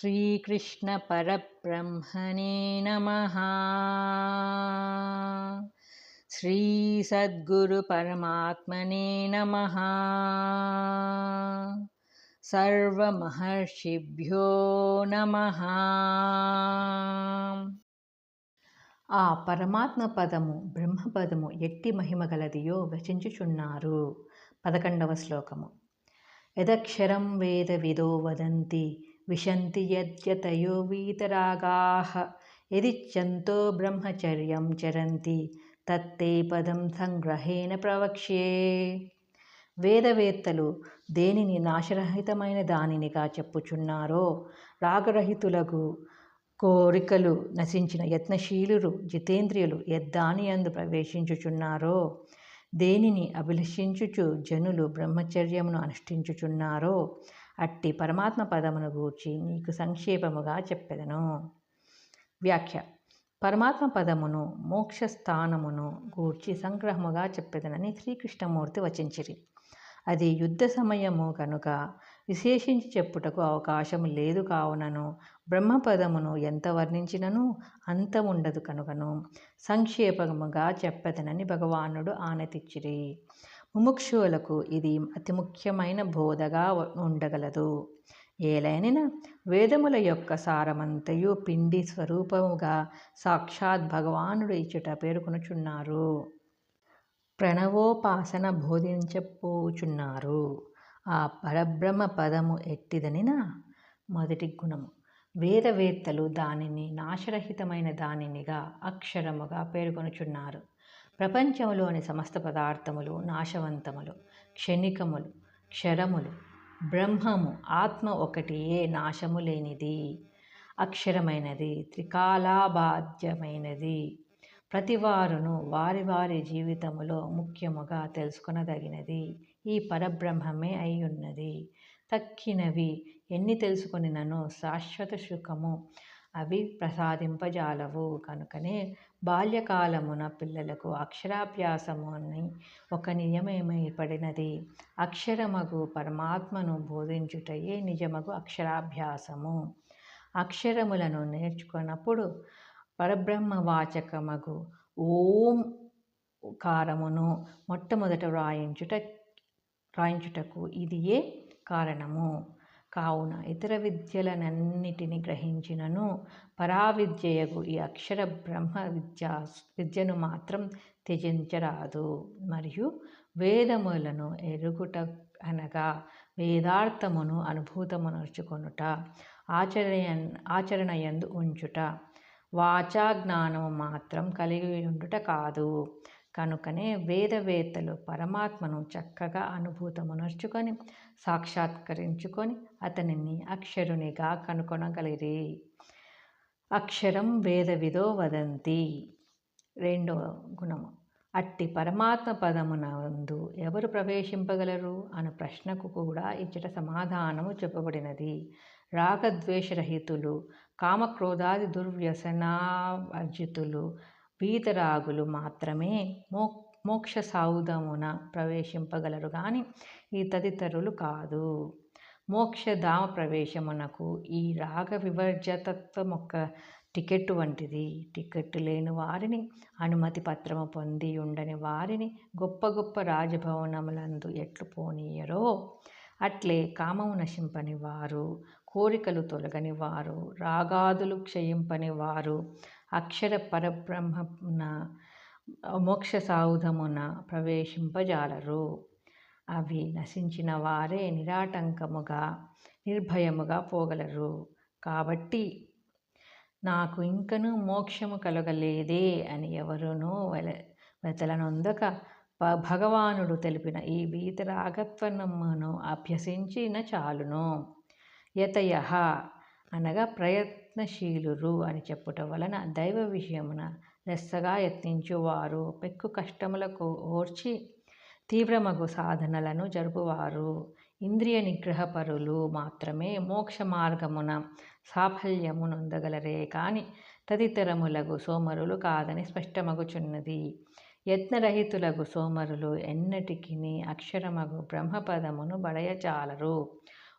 श्रीकृष्णपरब्रह्मणे नमः श्रीसद्गुरुपरमात्मने नमः సర్వమహర్షిభ్యో నమ ఆ పరమాత్మ పదము బ్రహ్మపదము ఎట్టి మహిమ గలదియో వచించుచున్నారు పదకొండవ శ్లోకము యదక్షరం వేద విదో వదంతి విశంతి యద్యతయో వీతరాగాః. యదిచ్చంతో బ్రహ్మచర్యం చరంతి తత్తే పదం సంగ్రహేణ ప్రవక్ష్యే. వేదవేత్తలు దేనిని నాశరహితమైన దానినిగా చెప్పుచున్నారో రాగరహితులకు కోరికలు నశించిన యత్నశీలురు జితేంద్రియులు యద్దాని అందు ప్రవేశించుచున్నారో దేనిని అభిలషించుచు జనులు బ్రహ్మచర్యమును అనుష్ఠించుచున్నారో అట్టి పరమాత్మ పదమును గూర్చి నీకు సంక్షేపముగా చెప్పెదను. వ్యాఖ్య. పరమాత్మ పదమును మోక్షస్థానమును గూర్చి సంగ్రహముగా చెప్పెదనని శ్రీకృష్ణమూర్తి వచించిరి. అది యుద్ధ సమయము కనుక విశేషించి చెప్పుటకు అవకాశం లేదు కావునను బ్రహ్మపదమును ఎంత వర్ణించినను అంతముండదు కనుకను సంక్షేపముగా చెప్పదనని భగవానుడు ఆనతిచ్చిరి. ముముక్షువులకు ఇది అతి ముఖ్యమైన బోధగా ఉండగలదు. ఏలైన వేదముల యొక్క సారమంతయు పిండి స్వరూపముగా సాక్షాత్ భగవానుడు ఇచ్చుట పేర్కొనుచున్నారు. ప్రణవోపాసన బోధించపోచున్నారు ఆ పరబ్రహ్మ పదము ఎట్టిదనిన మొదటి గుణము. వేదవేత్తలు దానిని నాశరహితమైన దానినిగా అక్షరముగా పేర్కొనుచున్నారు. ప్రపంచంలోని సమస్త పదార్థములు నాశవంతములు క్షణికములు క్షరములు బ్రహ్మము ఆత్మ ఒకటియే నాశము లేనిది అక్షరమైనది త్రికాలాబాధ్యమైనది ప్రతివారును వారి వారి జీవితములో ముఖ్యముగా తెలుసుకొనదగినది ఈ పరబ్రహ్మమే అయి ఉన్నది తక్కినవి ఎన్ని తెలుసుకొనినను శాశ్వత సుఖము అవి ప్రసాదింపజాలవు కనుకనే బాల్యకాలమున పిల్లలకు అక్షరాభ్యాసము అని ఒక నియమేర్పడినది అక్షరమగు పరమాత్మను బోధించుటయే నిజమగు అక్షరాభ్యాసము. అక్షరములను నేర్చుకున్నప్పుడు పరబ్రహ్మవాచకమగు ఓం కారమును మొట్టమొదట వ్రాయించుట వ్రాయించుటకు ఇది ఏ కారణము. కావున ఇతర విద్యలనన్నిటిని గ్రహించినను పరావిద్యయకు ఈ అక్షర బ్రహ్మ విద్య విద్యను మాత్రం త్యజించరాదు. మరియు వేదములను ఎరుగుట అనగా వేదార్థమును అనుభూతమునర్చుకొనుట ఆచరణ ఆచరణయందు ఉంచుట వాచా జ్ఞానము మాత్రం కలిగి ఉండుట కాదు. కనుకనే వేదవేత్తలు పరమాత్మను చక్కగా అనుభూతమునర్చుకొని సాక్షాత్కరించుకొని అతనిని అక్షరునిగా కనుగొనగలిరి అక్షరం వేదవిదో వదంతి. రెండవ గుణము. అట్టి పరమాత్మ పదమునందు ఎవరు ప్రవేశింపగలరు? అను ప్రశ్నకు కూడా ఇచ్చట సమాధానము చెప్పబడినది. రాగద్వేషరహితులు కామక్రోధాది దుర్వ్యసనావర్జితులు వీతరాగులు మాత్రమే మో మోక్ష సౌధమున ప్రవేశింపగలరు కానీ ఈ తదితరులు కాదు. మోక్షధామ ప్రవేశమునకు ఈ రాగ వివర్జతత్వం ఒక టికెట్ వంటిది. టికెట్ లేని వారిని అనుమతి పత్రము పొంది ఉండని వారిని గొప్ప గొప్ప రాజభవనములందు ఎట్లు పోనీయరో అట్లే కామము నశింపని వారు కోరికలు తొలగని వారు రాగాదులు క్షయింపని వారు అక్షర పరబ్రహ్మన మోక్ష సాయుధమున ప్రవేశింపజాలరు. అవి నశించిన వారే నిరాటంకముగా నిర్భయముగా పోగలరు. కాబట్టి నాకు ఇంకనూ మోక్షము కలగలేదే అని ఎవరునూ వెల వెతలనొందక భగవానుడు తెలిపిన ఈ వీతరాగత్వనమును అభ్యసించిన చాలును యతయ అనగా ప్రయత్నశీలురు అని చెప్పుట వలన దైవ విషయమున లెస్సగా యత్నించువారు. పెక్కు కష్టములకు ఓర్చి తీవ్రమగు సాధనలను జరుపువారు. ఇంద్రియ నిగ్రహపరులు మాత్రమే మోక్ష మార్గమున సాఫల్యము నొందగలరే. కాని తదితరములగు సోమరులు కాదని స్పష్టమగుచున్నది. యత్నరహితులగు సోమరులు ఎన్నటికిని అక్షరమగు బ్రహ్మపదమును బడయచాలరు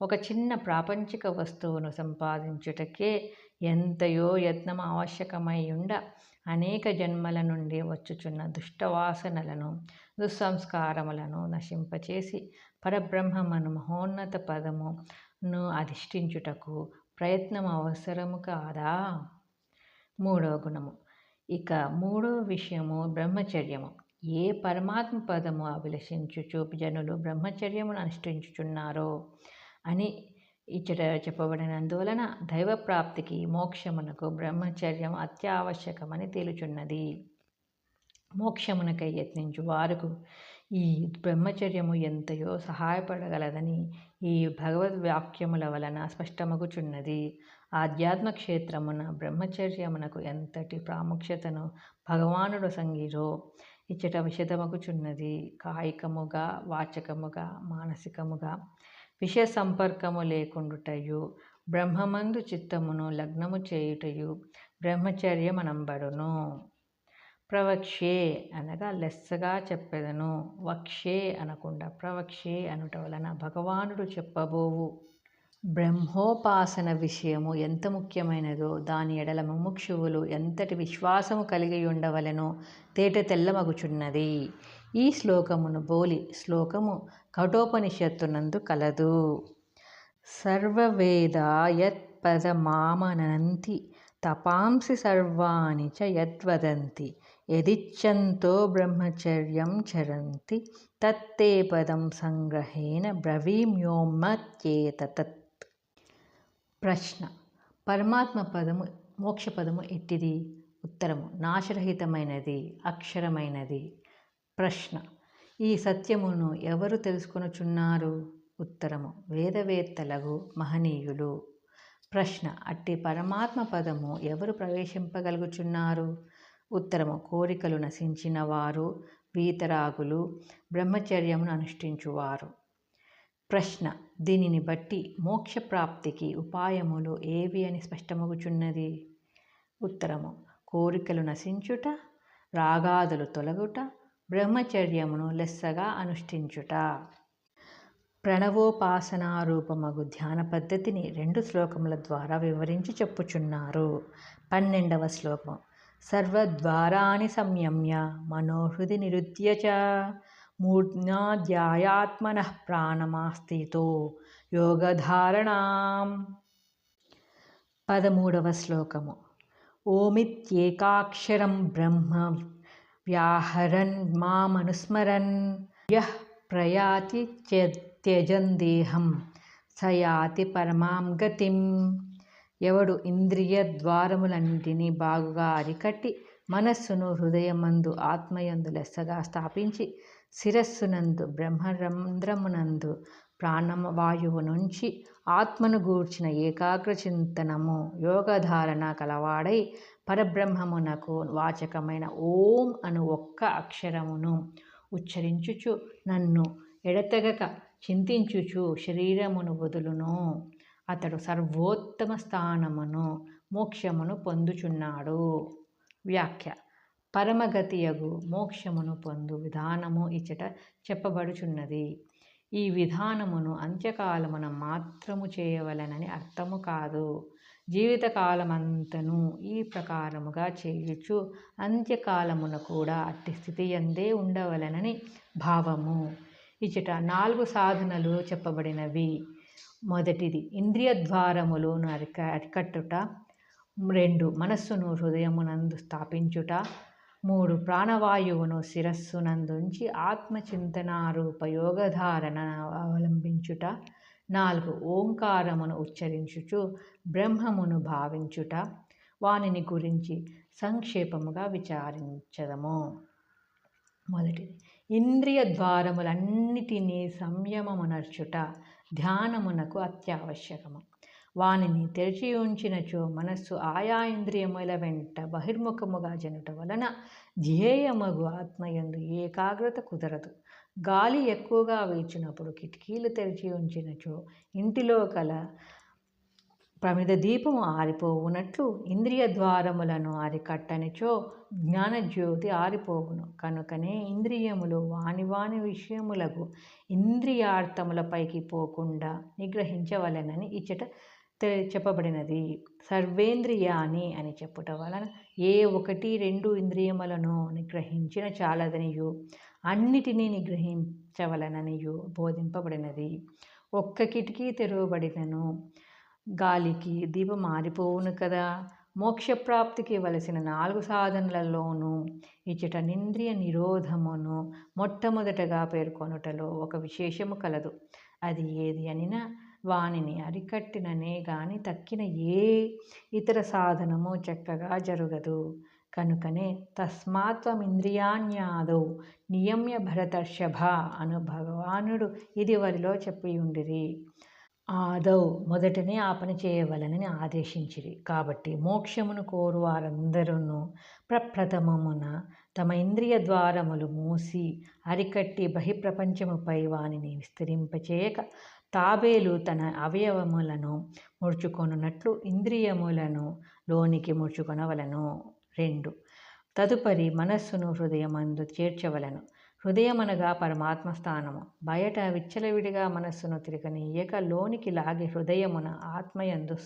ఒక చిన్న ప్రాపంచిక వస్తువును సంపాదించుటకే ఎంతయో యత్నం ఆవశ్యకమై ఉండ అనేక జన్మల నుండి వచ్చుచున్న దుష్టవాసనలను దుస్సంస్కారములను నశింపచేసి పరబ్రహ్మమును మహోన్నత పదమును అధిష్ఠించుటకు ప్రయత్నం అవసరము కాదా? మూడవ గుణము. ఇక మూడవ విషయము బ్రహ్మచర్యము. ఏ పరమాత్మ పదము అభిలషించుచు జనులు బ్రహ్మచర్యమును అనుష్ఠించుచున్నారో? అని ఇచ్చట చెప్పబడినందువలన దైవప్రాప్తికి మోక్షమునకు బ్రహ్మచర్యం అత్యావశ్యకమని తేలుచున్నది. మోక్షమునకై యత్నించు వారికి ఈ బ్రహ్మచర్యము ఎంతయో సహాయపడగలదని ఈ భగవద్ వాక్యముల వలన స్పష్టమగుచున్నది. ఆధ్యాత్మ క్షేత్రమున బ్రహ్మచర్యమునకు ఎంతటి ప్రాముఖ్యతను భగవానుడు సంగీరో ఇచ్చట విషదమగుచున్నది కాయికముగా వాచకముగా మానసికముగా విషయ సంపర్కము లేకుండుటయు బ్రహ్మమందు చిత్తమును లగ్నము చేయుటయు బ్రహ్మచర్యమనంబడును. ప్రవక్షే అనగా లెస్సగా చెప్పెదను. వక్షే అనకుండా ప్రవక్షే అనుట వలన భగవానుడు చెప్పబోవు. బ్రహ్మోపాసన విషయము ఎంత ముఖ్యమైనదో దాని ఎడల ముముక్షువులు ఎంతటి విశ్వాసము కలిగి ఉండవలెనో తేట తెల్లమగుచున్నది ఈ శ్లోకమును బోలి శ్లోకము కఠోపనిషత్తునందు కలదు. సర్వవేద యత్పదమామనంతి తపాంసి సర్వాణి చ యద్వదంతి యదిచ్ఛంతో బ్రహ్మచర్యం చరంతి తత్తే పదం సంగ్రహేణ బ్రవీమ్యోమత్యేతత్ ప్రశ్న. పరమాత్మ పదము మోక్ష పదము ఎట్టిది? ఉత్తరము. నాశరహితమైనది అక్షరమైనది. ప్రశ్న. ఈ సత్యమును ఎవరు తెలుసుకొనుచున్నారు? ఉత్తరము. వేదవేత్తలగు మహనీయులు. ప్రశ్న. అట్టి పరమాత్మ పదము ఎవరు ప్రవేశింపగలుగుచున్నారు? ఉత్తరము. కోరికలు నశించిన వారు వీతరాగులు బ్రహ్మచర్యమును అనుష్ఠించువారు. ప్రశ్న. దీనిని బట్టి మోక్షప్రాప్తికి ఉపాయములు ఏవి అని స్పష్టమగుచున్నది? ఉత్తరము. కోరికలు నశించుట రాగాదులు తొలగుట బ్రహ్మచర్యమును లెస్సగా అనుష్ఠించుట. ప్రణవోపాసనారూపమగు ధ్యాన పద్ధతిని రెండు శ్లోకముల ద్వారా వివరించి చెప్పుచున్నారు. పన్నెండవ శ్లోకం. సర్వద్వారాని సంయమ్య మనోహృది నిరుద్య చ. మూర్ధ్యాధ్యాయాత్మన ప్రాణమాస్థితో యోగధారణాం. పదమూడవ శ్లోకము. ఓమిత్యేకాక్షరం బ్రహ్మ వ్యాహరన్ మామనుస్మరన్ యః ప్రయాతి త్యజన్ దేహం సయాతి పరమాం గతిం ఎవడు ఇంద్రియ ద్వారములన్నిటినీ బాగుగా అరికట్టి మనస్సును హృదయమందు ఆత్మయందు లెస్సగా స్థాపించి శిరస్సునందు బ్రహ్మరంధ్రమునందు ప్రాణవాయువు నుంచి ఆత్మను గూర్చిన ఏకాగ్ర చింతనము యోగధారణ కలవాడై పరబ్రహ్మమునకు వాచకమైన ఓం అను ఒక్క అక్షరమును ఉచ్చరించుచు నన్ను ఎడతెగక చింతించుచు శరీరమును వదులును. అతడు సర్వోత్తమ స్థానమును మోక్షమును పొందుచున్నాడు. వ్యాఖ్య. పరమగతియగు మోక్షమును పొందు విధానము ఇచ్చట చెప్పబడుచున్నది. ఈ విధానమును అంత్యకాలమున మాత్రము చేయవలనని అర్థము కాదు. జీవితకాలమంతను ఈ ప్రకారముగా చేయుచు అంత్యకాలమున కూడా అట్టి స్థితి ఎందే ఉండవలనని భావము. ఇచ్చట నాలుగు సాధనలు చెప్పబడినవి. మొదటిది ఇంద్రియ ద్వారములను అరిక అరికట్టుట. రెండు మనస్సును హృదయమునందు స్థాపించుట. మూడు ప్రాణవాయువును శిరస్సునందుంచి ఆత్మచింతనారూప యోగధారణ అవలంబించుట. నాలుగు ఓంకారమును ఉచ్చరించుచు బ్రహ్మమును భావించుట వానిని గురించి సంక్షేపముగా విచారించదము. మొదటిది. ఇంద్రియ ద్వారములన్నిటినీ సంయమమునర్చుట ధ్యానమునకు అత్యావశ్యకము. వానిని తెరిచి ఉంచినచో మనస్సు ఆయా ఇంద్రియముల వెంట బహిర్ముఖముగా జనుట వలన ధ్యేయమగు ఆత్మయందు ఏకాగ్రత కుదరదు. గాలి ఎక్కువగా వీచినప్పుడు కిటికీలు తెరిచి ఉంచినచో ఇంటిలో కల ప్రమిద దీపం ఆరిపోవునట్లు ఇంద్రియ ద్వారములను అరికట్టనిచో జ్ఞానజ్యోతి ఆరిపోవును. కనుకనే ఇంద్రియములు వాని వాని విషయములకు ఇంద్రియార్థములపైకి పోకుండా నిగ్రహించవలెనని ఇచ్చట చెప్పబడినది. సర్వేంద్రియాని అని చెప్పుట వలన ఏ ఒకటి రెండు ఇంద్రియములను నిగ్రహించిన చాలదనియు. అన్నిటినీ నిగ్రహించవలననియు బోధింపబడినది. ఒక్క కిటికీ తెరవబడినను గాలికి దీపం మారిపోవును కదా. మోక్షప్రాప్తికి వలసిన నాలుగు సాధనలలోనూ ఇచ్చట నింద్రియ నిరోధమును మొట్టమొదటగా పేర్కొనుటలో ఒక విశేషము కలదు. అది ఏది అనినా వానిని అరికట్టిననే గాని తక్కిన ఏ ఇతర సాధనము చక్కగా జరుగదు. కనుకనే తస్మాత్వమింద్రియాణ్యాదౌ నియమ్య భరతర్షభ అను భగవానుడు ఇది వరిలో చెప్పియుండిరి. ఆదౌ మొదటనే ఆ పని చేయవలనని ఆదేశించిరి. కాబట్టి మోక్షమును కోరు వారందరూ ప్రప్రథమమున తమ ఇంద్రియ ద్వారములు మూసి అరికట్టి బహిప్రపంచముపై వానిని విస్తరింపచేయక తాబేలు తన అవయవములను ముడుచుకొనున్నట్లు ఇంద్రియములను లోనికి ముడుచుకొనవలను. రెండు. తదుపరి మనస్సును హృదయమందు చేర్చవలను. హృదయమనగా పరమాత్మ స్థానము. బయట విచ్చలవిడిగా మనస్సును తిరగనీయక లోనికి లాగి హృదయమున ఆత్మయందు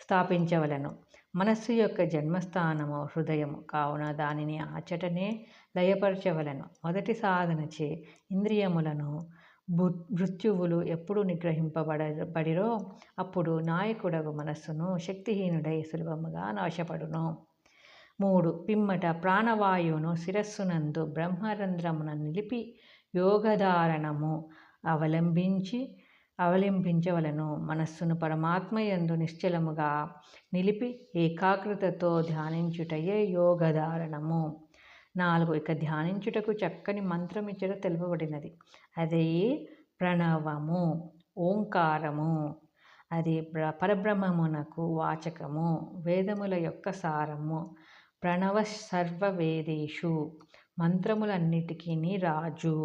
స్థాపించవలను. మనస్సు యొక్క జన్మస్థానము హృదయము. కావున దానిని ఆచటనే లయపరచవలను. మొదటి సాధనచే ఇంద్రియములను మృత్యువులు ఎప్పుడు నిగ్రహింపబడ బడిరో అప్పుడు నాయకుడగు మనస్సును శక్తిహీనుడై సులభముగా నాశపడును. మూడు పిమ్మట ప్రాణవాయువును శిరస్సునందు బ్రహ్మరంధ్రమున నిలిపి యోగధారణము అవలంబించి అవలంబించవలను మనస్సును పరమాత్మయందు నిశ్చలముగా నిలిపి ఏకాగ్రతతో ధ్యానించుటయే యోగధారణము. నాలుగు. ఇక ధ్యానించుటకు చక్కని మంత్రం ఇచ్చట తెలుపబడినది. అదే ప్రణవము ఓంకారము అది పరబ్రహ్మమునకు వాచకము వేదముల యొక్క సారము ప్రణవ సర్వవేదేషు మంత్రములన్నిటికీ రాజు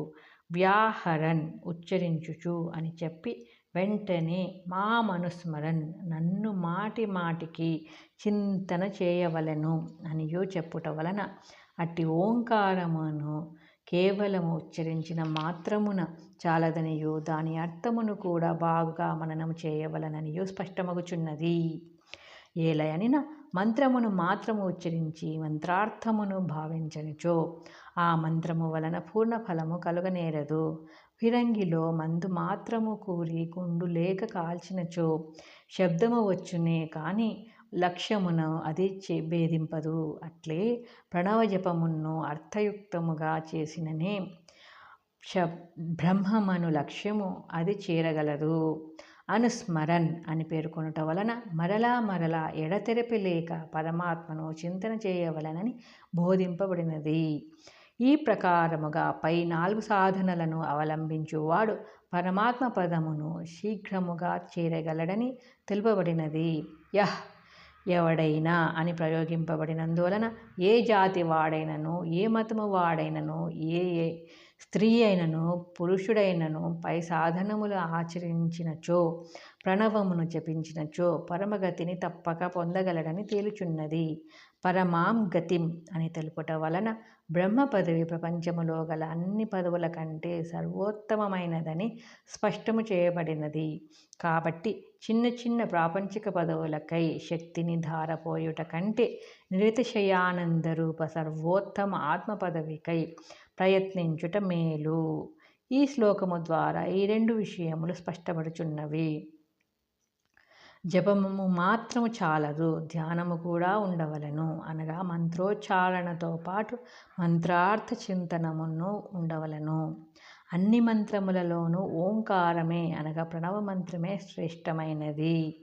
వ్యాహరన్ ఉచ్చరించుచు అని చెప్పి వెంటనే మా మనుస్మరన్ నన్ను మాటి మాటికి చింతన చేయవలెను అనియో చెప్పుట వలన అట్టి ఓంకారమును కేవలము ఉచ్చరించిన మాత్రమున చాలదనియో దాని అర్థమును కూడా బాగుగా మననం చేయవలననియో స్పష్టమగుచున్నది. ఏలయనిన మంత్రమును మాత్రము ఉచ్చరించి మంత్రార్థమును భావించనిచో ఆ మంత్రము వలన పూర్ణ ఫలము కలుగనేరదు. ఫిరంగిలో మందు మాత్రము కూరి కుండు లేక కాల్చినచో శబ్దము వచ్చునే కానీ లక్ష్యమును అది చే భేదింపదు. అట్లే ప్రణవజపమును అర్థయుక్తముగా చేసిననే శ బ్రహ్మమను లక్ష్యము అది చేరగలదు. అనుస్మరన్ అని పేర్కొనటం వలన మరలా మరలా ఎడతెరపి లేక పరమాత్మను చింతన చేయవలనని బోధింపబడినది. ఈ ప్రకారముగా పై నాలుగు సాధనలను అవలంబించువాడు పరమాత్మ పదమును శీఘ్రముగా చేరగలడని తెలుపబడినది. యహ్! ఎవడైనా అని ప్రయోగింపబడినందువలన ఏ జాతి వాడైనను ఏ మతము వాడైనను ఏ ఏ స్త్రీ అయినను పురుషుడైనను పై సాధనములు ఆచరించినచో ప్రణవమును జపించినచో పరమగతిని తప్పక పొందగలడని తేలుచున్నది. పరమాం గతిం అని తెలుపుట వలన బ్రహ్మ పదవి ప్రపంచములో గల అన్ని పదవుల కంటే సర్వోత్తమమైనదని స్పష్టము చేయబడినది. కాబట్టి చిన్న చిన్న ప్రాపంచిక పదవులకై శక్తిని ధారపోయుట కంటే నిరతిశయానందరూప సర్వోత్తమ ఆత్మ పదవికై ప్రయత్నించుట మేలు. ఈ శ్లోకము ద్వారా ఈ రెండు విషయములు స్పష్టపడుచున్నవి. జపము మాత్రము చాలదు ధ్యానము కూడా ఉండవలను అనగా మంత్రోచ్చారణతో పాటు మంత్రార్థ చింతనమును ఉండవలను. అన్ని మంత్రములలోనూ ఓంకారమే అనగా ప్రణవ మంత్రమే శ్రేష్టమైనది.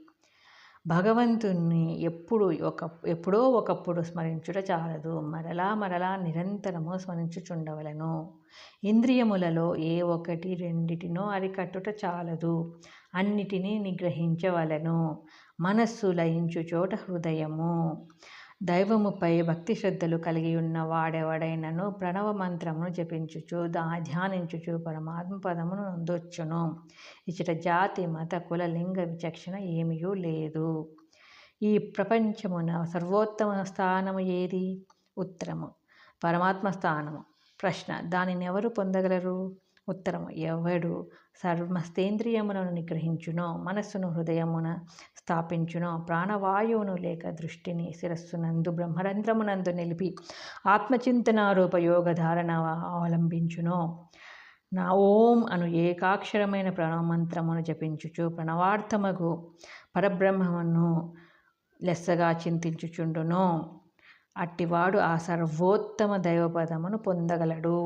భగవంతుణ్ణి ఎప్పుడు ఒక ఎప్పుడో ఒకప్పుడు స్మరించుట చాలదు మరలా మరలా నిరంతరము స్మరించుచుండవలను. ఇంద్రియములలో ఏ ఒకటి రెండిటినో అరికట్టుట చాలదు. అన్నిటినీ నిగ్రహించవలను. మనస్సు లయించు చోట హృదయము. దైవముపై భక్తి శ్రద్ధలు కలిగి ఉన్న వాడెవడైనను ప్రణవ మంత్రమును జపించుచు దా ధ్యానించుచు పరమాత్మ పదమును నొందొచ్చును. ఇచ్చట జాతి మత కుల లింగ విచక్షణ ఏమీయూ లేదు. ఈ ప్రపంచమున సర్వోత్తమ స్థానము ఏది? ఉత్తరము. పరమాత్మ స్థానము. ప్రశ్న. దానిని ఎవరు పొందగలరు? ఉత్తరం. ఎవడు? సర్వస్తేంద్రియములను నిగ్రహించునో మనస్సును హృదయమున స్థాపించునో ప్రాణవాయువును లేక దృష్టిని శిరస్సునందు బ్రహ్మరంధ్రమునందు నిలిపి ఆత్మచింతనారూప యోగధారణ అవలంబించునో. నా ఓం అను ఏకాక్షరమైన ప్రణవమంత్రమును జపించుచు ప్రణవార్థమగు పరబ్రహ్మమును లెస్సగా చింతించుచుండును. అట్టివాడు ఆ సర్వోత్తమ దైవపదమును పొందగలడు.